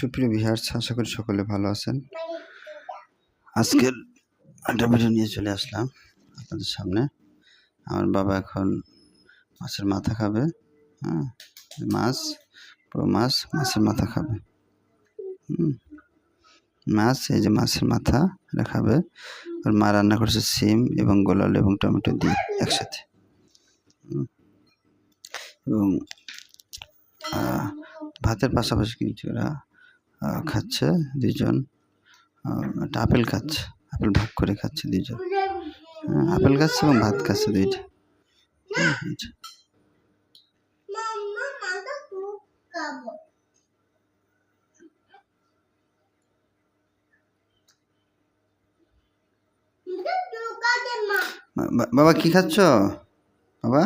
সুপ্রিয় ভিহার্স আশা করি সকলে ভালো আছেন। আজকের একটা ভিডিও নিয়ে চলে আসলাম আপনাদের সামনে। আমার বাবা এখন মাছের মাথা খাবে হ্যাঁ? মাছ, পুরো মাছ মাছের মাথা খাবে। হুম। মাছ, এই যে মাছের মাথা, এটা খাবে। আর মা রান্না করেছে সিম এবং গোলাল এবং টমেটো দিয়ে একসাথে। এবং ভাতের পাশাপাশি কিন্তু ওরা খাচ্ছে দুজন একটা আপেল খাচ্ছে আপেল ভাগ করে খাচ্ছে দুজন হ্যাঁ, আপেল খাচ্ছে এবং ভাত খাচ্ছে দুইটা হুম, এই যে। Mamma, manda tu cabo. Itu juga deh, Ma. বা- বা- বাবা কি খাচ্ছ বাবা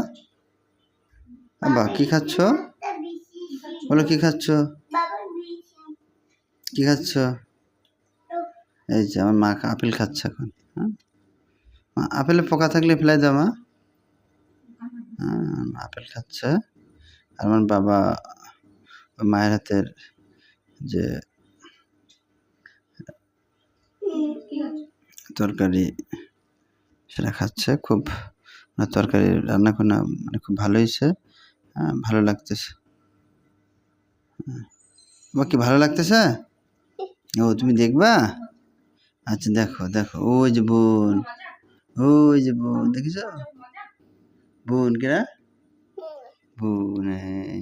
বাবা কি খাচ্ছ বলো কি খাচ্ছ. কি খাচ্ছ এই যে আমার মা আপেল খাচ্ছে এখন হ্যাঁ? আপেলে পোকা থাকলে ফেলাই দাও, মা। হ্যাঁ আপেল খাচ্ছে। আর আমার বাবা মায়ের হাতের যে তরকারি, সেটা খাচ্ছে। খুব মানে তরকারি রান্না করে মানে খুব ভালো হয়েছে। হ্যাঁ ভালো লাগতেছে। হ্যাঁ। তোমার ভালো লাগতেছে? ও, তুমি দেখবা? আচ্ছা দেখো দেখো। ওই যে বোন। ওই যে বোন, দেখেছ? বোন কেনা বোন এই।